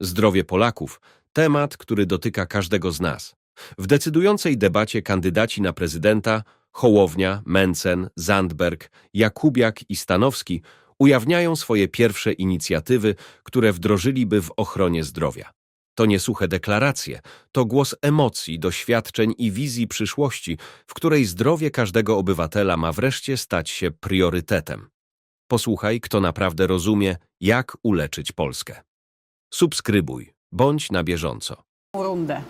Zdrowie Polaków temat, który dotyka każdego z nas. W decydującej debacie kandydaci na prezydenta Hołownia, Mencen, Zandberg, Jakubiak i Stanowski ujawniają swoje pierwsze inicjatywy, które wdrożyliby w ochronie zdrowia. To nie suche deklaracje, to głos emocji, doświadczeń i wizji przyszłości, w której zdrowie każdego obywatela ma wreszcie stać się priorytetem. Posłuchaj, kto naprawdę rozumie, jak uleczyć Polskę. Subskrybuj, bądź na bieżąco. rundę.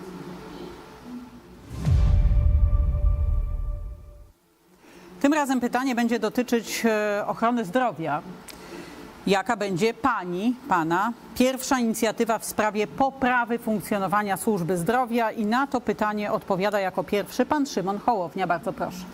Tym razem pytanie będzie dotyczyć e, ochrony zdrowia. Jaka będzie pani, pana pierwsza inicjatywa w sprawie poprawy funkcjonowania służby zdrowia? I na to pytanie odpowiada jako pierwszy pan Szymon Hołownia. Bardzo proszę.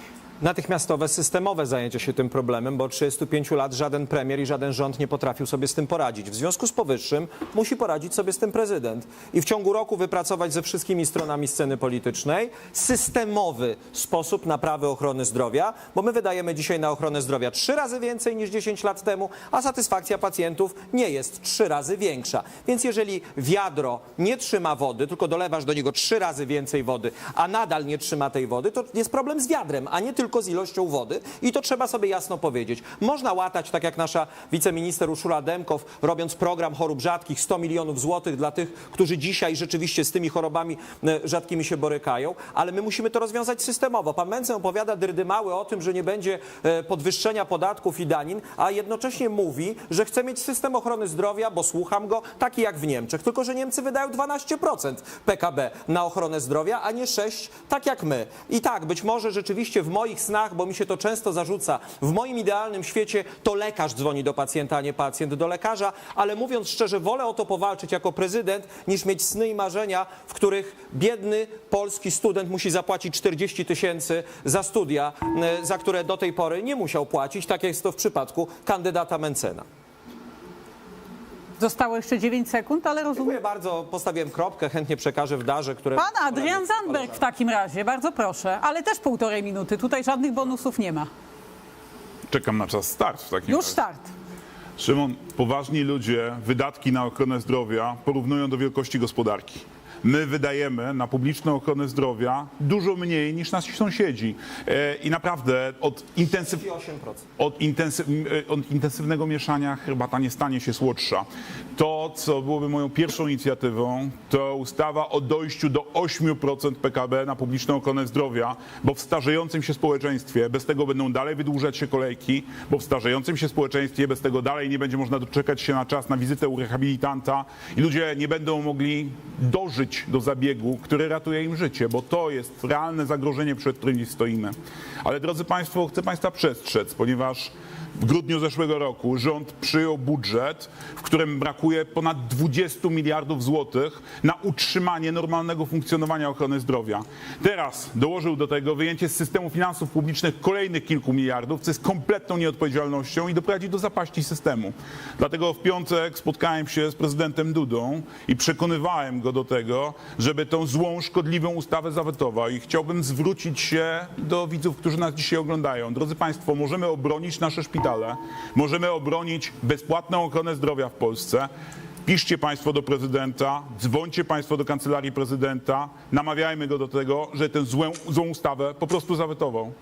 Natychmiastowe, systemowe zajęcie się tym problemem, bo od 35 lat żaden premier i żaden rząd nie potrafił sobie z tym poradzić. W związku z powyższym musi poradzić sobie z tym prezydent i w ciągu roku wypracować ze wszystkimi stronami sceny politycznej systemowy sposób naprawy ochrony zdrowia, bo my wydajemy dzisiaj na ochronę zdrowia trzy razy więcej niż 10 lat temu, a satysfakcja pacjentów nie jest trzy razy większa. Więc jeżeli wiadro nie trzyma wody, tylko dolewasz do niego trzy razy więcej wody, a nadal nie trzyma tej wody, to jest problem z wiadrem, a nie tylko z ilością wody i to trzeba sobie jasno powiedzieć. Można łatać, tak jak nasza wiceminister Urszula Demkow, robiąc program chorób rzadkich, 100 milionów złotych dla tych, którzy dzisiaj rzeczywiście z tymi chorobami e, rzadkimi się borykają, ale my musimy to rozwiązać systemowo. Pan Mencen opowiada dyrdymały o tym, że nie będzie e, podwyższenia podatków i danin, a jednocześnie mówi, że chce mieć system ochrony zdrowia, bo słucham go, taki jak w Niemczech, tylko że Niemcy wydają 12% PKB na ochronę zdrowia, a nie 6%, tak jak my. I tak, być może rzeczywiście w moich snach, bo mi się to często zarzuca, w moim idealnym świecie to lekarz dzwoni do pacjenta, a nie pacjent do lekarza, ale mówiąc szczerze, wolę o to powalczyć jako prezydent, niż mieć sny i marzenia, w których biedny polski student musi zapłacić 40 tysięcy za studia, e, za które do tej pory nie musiał płacić, tak jak jest to w przypadku kandydata Mencena. Zostało jeszcze 9 sekund, ale rozumiem. Dziękuję bardzo, postawiłem kropkę, chętnie przekażę w darze, które... Pan Adrian Zandberg w takim razie, bardzo proszę, ale też półtorej minuty. Tutaj żadnych bonusów nie ma. Czekam na czas start w takim Już razie. start. Szymon, poważni ludzie wydatki na ochronę zdrowia porównują do wielkości gospodarki. My wydajemy na publiczną ochronę zdrowia dużo mniej niż nasi sąsiedzi. E, I naprawdę od, intensyw, 8%. od, intensyw, e, od intensywnego mieszania herbata nie stanie się słodsza. To, co byłoby moją pierwszą inicjatywą, to ustawa o dojściu do 8% PKB na publiczną ochronę zdrowia, bo w starzejącym się społeczeństwie bez tego będą dalej wydłużać się kolejki, bo w starzejącym się społeczeństwie bez tego dalej nie będzie można doczekać się na czas na wizytę u rehabilitanta i ludzie nie będą mogli dożyć do zabiegu, który ratuje im życie, bo to jest realne zagrożenie, przed którym stoimy. Ale drodzy Państwo, chcę Państwa przestrzec, ponieważ w grudniu zeszłego roku rząd przyjął budżet, w którym brakuje ponad 20 miliardów złotych na utrzymanie normalnego funkcjonowania ochrony zdrowia. Teraz dołożył do tego wyjęcie z systemu finansów publicznych kolejnych kilku miliardów, co jest kompletną nieodpowiedzialnością i doprowadzi do zapaści systemu. Dlatego w piątek spotkałem się z prezydentem Dudą i przekonywałem go do tego, żeby tą złą, szkodliwą ustawę zawetował i chciałbym zwrócić się do widzów, którzy nas dzisiaj oglądają. Drodzy Państwo, możemy obronić nasze szpitale, możemy obronić bezpłatną ochronę zdrowia w Polsce. Piszcie Państwo do prezydenta, dzwońcie Państwo do kancelarii prezydenta, namawiajmy go do tego, że tę złą, złą ustawę po prostu zawetował.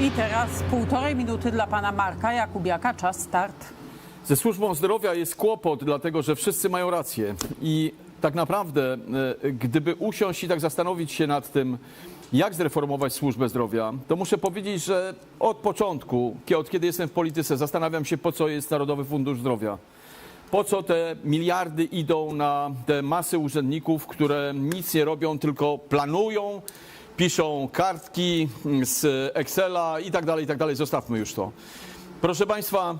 I teraz półtorej minuty dla pana Marka Jakubiaka. Czas start. Ze służbą zdrowia jest kłopot, dlatego że wszyscy mają rację. I tak naprawdę, e, gdyby usiąść i tak zastanowić się nad tym, jak zreformować służbę zdrowia, to muszę powiedzieć, że od początku, od kiedy jestem w polityce, zastanawiam się, po co jest Narodowy Fundusz Zdrowia. Po co te miliardy idą na te masy urzędników, które nic nie robią, tylko planują, piszą kartki z Excela i tak dalej, i tak dalej. Zostawmy już to. Proszę Państwa,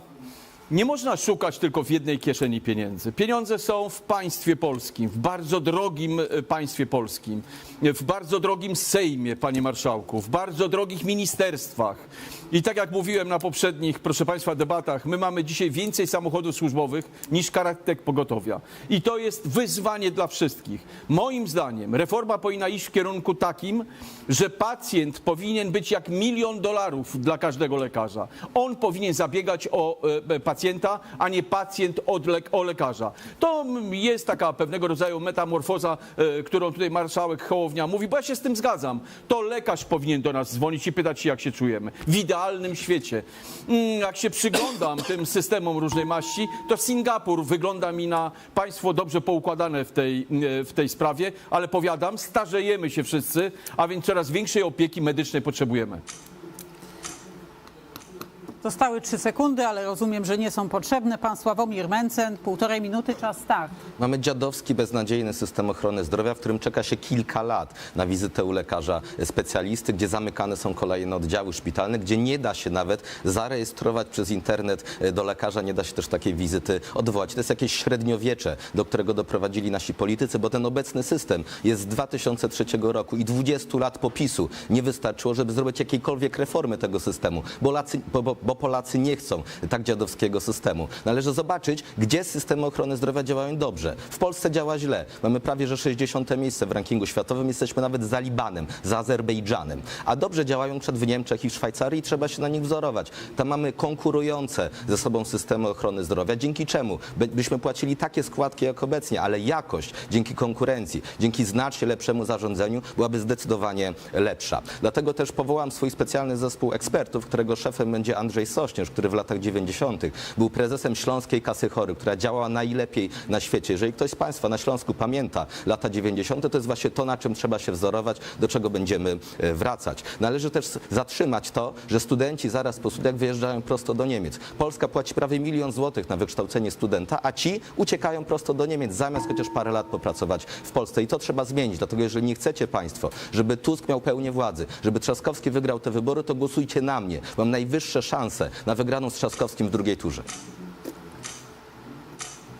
nie można szukać tylko w jednej kieszeni pieniędzy. Pieniądze są w państwie polskim, w bardzo drogim e, państwie polskim, w bardzo drogim Sejmie, panie marszałku, w bardzo drogich ministerstwach. I tak jak mówiłem na poprzednich, proszę państwa, debatach, my mamy dzisiaj więcej samochodów służbowych niż karetek pogotowia. I to jest wyzwanie dla wszystkich. Moim zdaniem reforma powinna iść w kierunku takim, że pacjent powinien być jak milion dolarów dla każdego lekarza. On powinien zabiegać o e, pacjenta pacjenta, a nie pacjent od lek- o lekarza. To jest taka pewnego rodzaju metamorfoza, e, którą tutaj marszałek Hołownia mówi, bo ja się z tym zgadzam. To lekarz powinien do nas dzwonić i pytać się, jak się czujemy. W idealnym świecie. Mm, Jak się przyglądam tym systemom różnej maści, to Singapur wygląda mi na państwo dobrze poukładane w tej, e, w tej sprawie, ale powiadam, starzejemy się wszyscy, a więc coraz większej opieki medycznej potrzebujemy. Zostały trzy sekundy, ale rozumiem, że nie są potrzebne. Pan Sławomir Mencen, półtorej minuty, czas start. Mamy dziadowski, beznadziejny system ochrony zdrowia, w którym czeka się kilka lat na wizytę u lekarza specjalisty, gdzie zamykane są kolejne oddziały szpitalne, gdzie nie da się nawet zarejestrować przez internet e, do lekarza, nie da się też takiej wizyty odwołać. To jest jakieś średniowiecze, do którego doprowadzili nasi politycy, bo ten obecny system jest z 2003 roku i 20 lat popisu nie wystarczyło, żeby zrobić jakiejkolwiek reformy tego systemu, bo, Lacy, bo, bo, bo Polacy nie chcą tak dziadowskiego systemu. Należy zobaczyć, gdzie systemy ochrony zdrowia działają dobrze. W Polsce działa źle. Mamy prawie że 60 miejsce w rankingu światowym, jesteśmy nawet za Libanem, za Azerbejdżanem. A dobrze działają przed w Niemczech i w Szwajcarii i trzeba się na nich wzorować. Tam mamy konkurujące ze sobą systemy ochrony zdrowia, dzięki czemu by- byśmy płacili takie składki jak obecnie, ale jakość dzięki konkurencji, dzięki znacznie lepszemu zarządzaniu byłaby zdecydowanie lepsza. Dlatego też powołam swój specjalny zespół ekspertów, którego szefem będzie Andrzej Sośnierz, który w latach 90. był prezesem Śląskiej Kasy Chorych, która działała najlepiej na świecie. Jeżeli ktoś z Państwa na Śląsku pamięta lata 90., to jest właśnie to, na czym trzeba się wzorować, do czego będziemy e, wracać. Należy też zatrzymać to, że studenci zaraz po studiach wyjeżdżają prosto do Niemiec. Polska płaci prawie milion złotych na wykształcenie studenta, a ci uciekają prosto do Niemiec, zamiast chociaż parę lat popracować w Polsce. I to trzeba zmienić, dlatego jeżeli nie chcecie Państwo, żeby Tusk miał pełnię władzy, żeby Trzaskowski wygrał te wybory, to głosujcie na mnie. Mam najwyższe szanse na wygraną z Trzaskowskim w drugiej turze.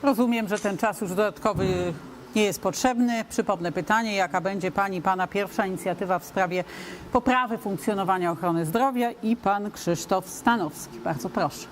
Rozumiem, że ten czas już dodatkowy nie jest potrzebny. Przypomnę pytanie, jaka będzie Pani Pana pierwsza inicjatywa w sprawie poprawy funkcjonowania ochrony zdrowia i Pan Krzysztof Stanowski. Bardzo proszę.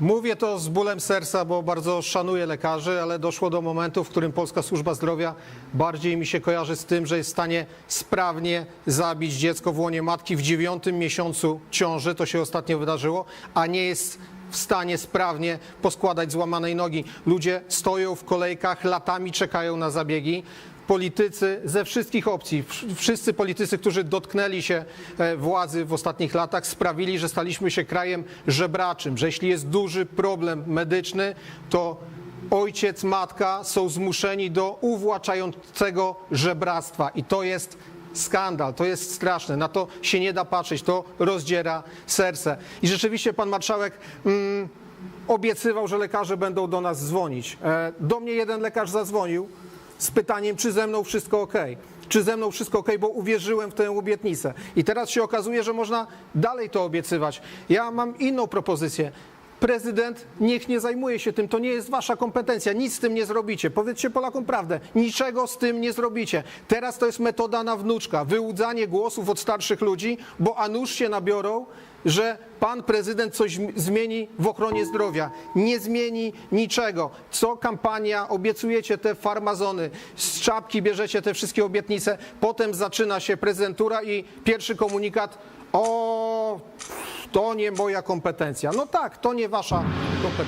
Mówię to z bólem serca, bo bardzo szanuję lekarzy, ale doszło do momentu, w którym Polska Służba Zdrowia bardziej mi się kojarzy z tym, że jest w stanie sprawnie zabić dziecko w łonie matki w dziewiątym miesiącu ciąży, to się ostatnio wydarzyło, a nie jest w stanie sprawnie poskładać złamanej nogi. Ludzie stoją w kolejkach, latami czekają na zabiegi. Politycy ze wszystkich opcji, wsz- wszyscy politycy, którzy dotknęli się e, władzy w ostatnich latach, sprawili, że staliśmy się krajem żebraczym, że jeśli jest duży problem medyczny, to ojciec, matka są zmuszeni do uwłaczającego żebractwa i to jest skandal, to jest straszne, na to się nie da patrzeć, to rozdziera serce. I rzeczywiście pan marszałek mm, obiecywał, że lekarze będą do nas dzwonić. E, Do mnie jeden lekarz zadzwonił z pytaniem, czy ze mną wszystko ok. Czy ze mną wszystko ok, bo uwierzyłem w tę obietnicę. I teraz się okazuje, że można dalej to obiecywać. Ja mam inną propozycję. Prezydent niech nie zajmuje się tym, to nie jest wasza kompetencja, nic z tym nie zrobicie. Powiedzcie Polakom prawdę, niczego z tym nie zrobicie. Teraz to jest metoda na wnuczka, wyłudzanie głosów od starszych ludzi, bo a nuż się nabiorą, że pan prezydent coś zm- zmieni w ochronie zdrowia. Nie zmieni niczego. Co kampania, obiecujecie te farmazony, z czapki bierzecie te wszystkie obietnice, potem zaczyna się prezentura i pierwszy komunikat, o, to nie moja kompetencja. No tak, to nie wasza kompetencja.